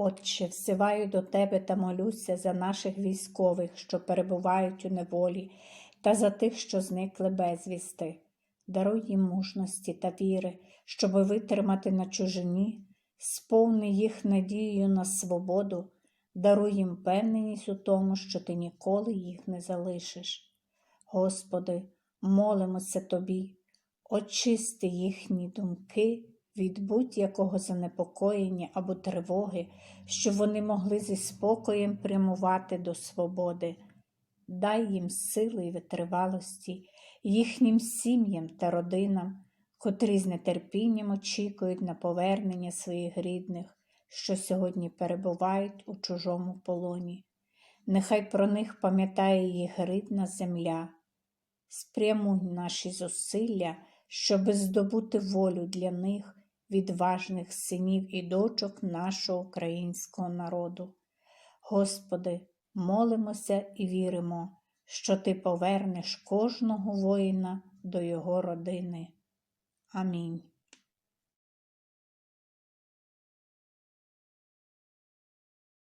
Отче, всиваю до Тебе та молюся за наших військових, що перебувають у неволі, та за тих, що зникли безвісти. Даруй їм мужності та віри, щоби витримати на чужині, сповни їх надією на свободу, даруй їм певненість у тому, що ти ніколи їх не залишиш. Господи, молимося Тобі, очисти їхні думки від будь-якого занепокоєння або тривоги, щоб вони могли зі спокоєм прямувати до свободи. Дай їм сили і витривалості, їхнім сім'ям та родинам, котрі з нетерпінням очікують на повернення своїх рідних, що сьогодні перебувають у чужому полоні. Нехай про них пам'ятає їх рідна земля. Спрямуй наші зусилля, щоби здобути волю для них, відважних синів і дочок нашого українського народу. Господи, молимося і віримо, що Ти повернеш кожного воїна до його родини. Амінь.